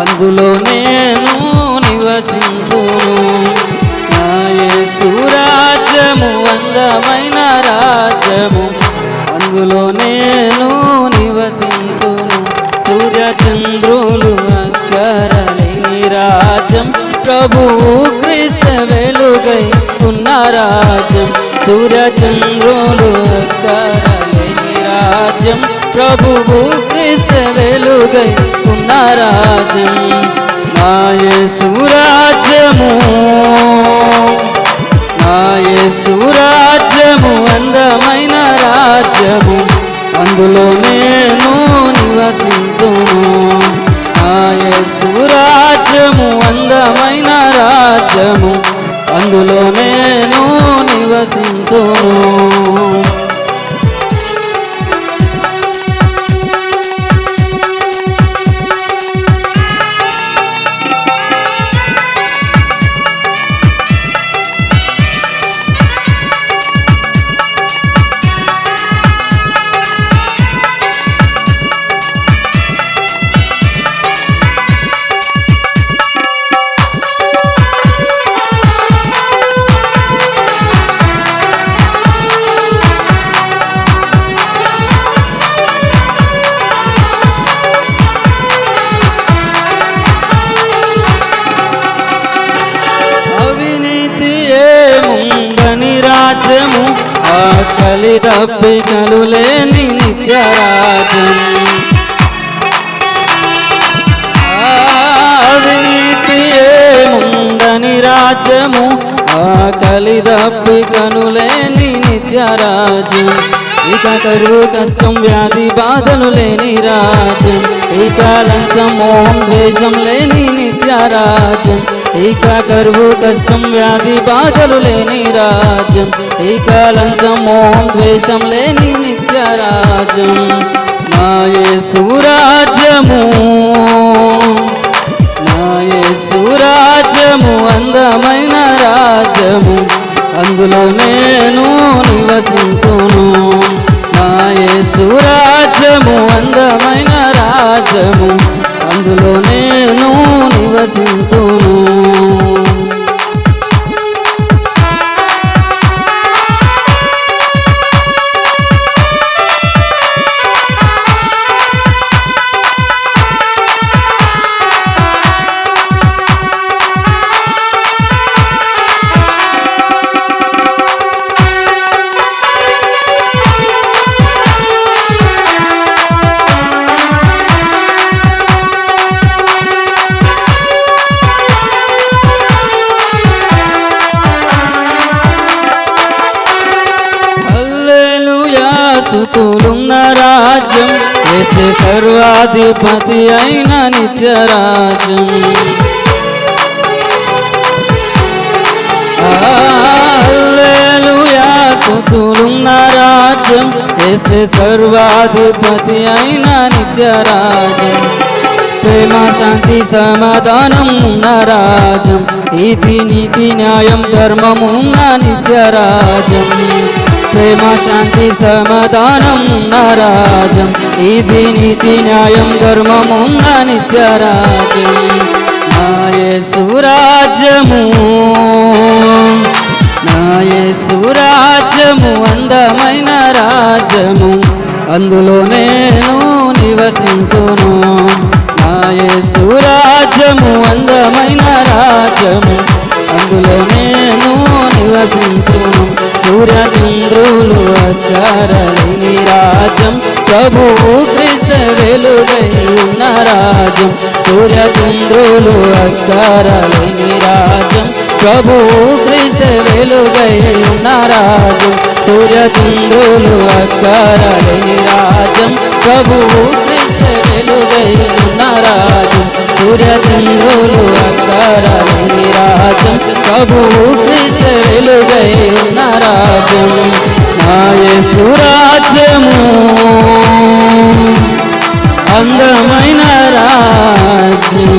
అందులో నేను నివసింపు. నా రాజ్యము అందమైన రాజ్యము అందులో నేను నివసింతును సూర్యచంద్రులు అక్కరలేని రాజ్యం ప్రభువు క్రీస్తు వెలుగై ఉన్న రాజ్యం. సూర్యచంద్రులు అక్కరలేని రాజ్యం ప్రభువు క్రీస్తు వెలుగై ఉన్న రాజ్యం నా యేసు రాజ్యము నా అందమైన రాజ్యము. అందులో నేను నివసింతును నా యేసు అందమైన రాజ్యము. అందులో నేను నివసింతును ఆకలి దప్పికలు లేని నిత్య రాజ్యం అవినీతి ఏముందని రాజ్యము ఆ కలి లేని కనులేని రాజ్యం ఇక కరువు కష్టం వ్యాధి బాధలు లేని రాజ్యం ఇక లంచం మోహం ద్వేషం లేని నిత్యరాజ్యం. ఇక కరువు కష్టం వ్యాధి బాధలు లేని రాజ్యం. ఇక లంచం మోహం ద్వేషం లేని నిత్యరాజ్యం. మాయే నా మాయే రాజ్యము హల్లెలూయా స్తుతులున్న రాజ్యం యేసే సర్వాధిపతి అయిన నిత్య రాజ్యం హల్లెలూయా స్తుతులున్న రాజ్యం యేసే సర్వాధిపతి అయిన నిత్య రాజ్యం ప్రేమ శాంతి సమాధానం ఉన్న రాజ్యం ఇది నీతి న్యాయం ధర్మం ఉన్న నిత్య రాజ్యం ప్రేమ శాంతి సమాధానం ఉన్న రాజ్యం ఇది నీతి న్యాయం ధర్మం ఉన్న నిత్య రాజ్యం నా యేసు రాజ్యము నా అందమైన రాజ్యము. అందులో నేను నివసింతును. నా యేసు అందమైన రాజ్యము. అందులో నేను నివసింతును. సూర్య చంద్రులు అచ్చారలేని రాజ్యం. ప్రభువు క్రీస్తు వెలుగై ఉన్న రాజ్యం సూర్య చంద్రులు అచ్చారలేని రాజ్యం. ప్రభువు క్రీస్తు వెలుగై ఉన్న రాజ్యం సూర్య చంద్రులు అక్కరలేని రాజ్యం. ప్రభువు క్రీస్తు వెలుగై ఉన్న రాజ్యం సూర్య చంద్రులు రాజ్యం. ప్రభువు వెలుగై ఉన్న రాజ్యం అందమైన రాజ్యం